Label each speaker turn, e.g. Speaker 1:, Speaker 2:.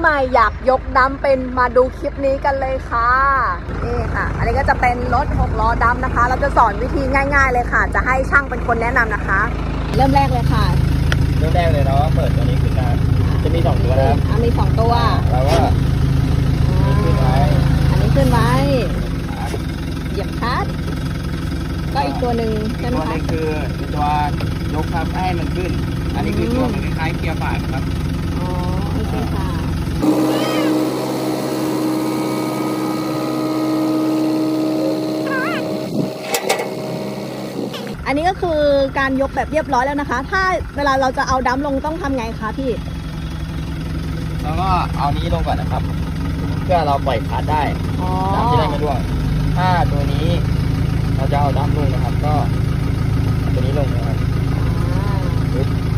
Speaker 1: ใหม่อยากยกดำเป็นมาดูคลิปนี้กันเลยค่ะ นี่ค่ะ อันนี้ก็จะเป็นรถหกล้อดำนะคะ เราจะสอนวิธีง่าย ๆ เลยค่ะ จะให้ช่างเป็นคนแนะนำนะคะ เริ่มแรกเลยค่ะ
Speaker 2: เริ่มแรกเลยเราก็เปิดตัวนี้ขึ้นมาจะมีสองตัวนะครับ
Speaker 1: อะมีสองตัว
Speaker 2: เราก็ขึ้นไว้
Speaker 1: อันนี้ขึ้นไว้เหยียบคลัดก็อีกตัวหนึ่ง
Speaker 2: อีก
Speaker 1: ใช่ไหม
Speaker 2: ตัวห
Speaker 1: คะ
Speaker 2: นึงคือตัวยกครับให้มันขึ้น อันนี้คือตัวมันคล้ายๆเกียร์ฝาครับ
Speaker 1: อ๋อโอเคค่ะ อันนี้ก็คือการยกแบบเรียบร้อยแล้วนะคะ ถ้าเวลาเราจะเอาดัมลงต้องทำไงคะพี่
Speaker 2: แล้วก็เอานี้ลงก่อนนะครับ เพื่อเราปล่อยคาร์ดได้
Speaker 1: อ๋อ
Speaker 2: ดับจะได้ไม่ร่วงถ้าตัวนี้ เราจะเอาดับลงนะครับ ก็เอาตัวนี้ลงนะครับ
Speaker 1: อ่า
Speaker 2: ปึ๊บอ่า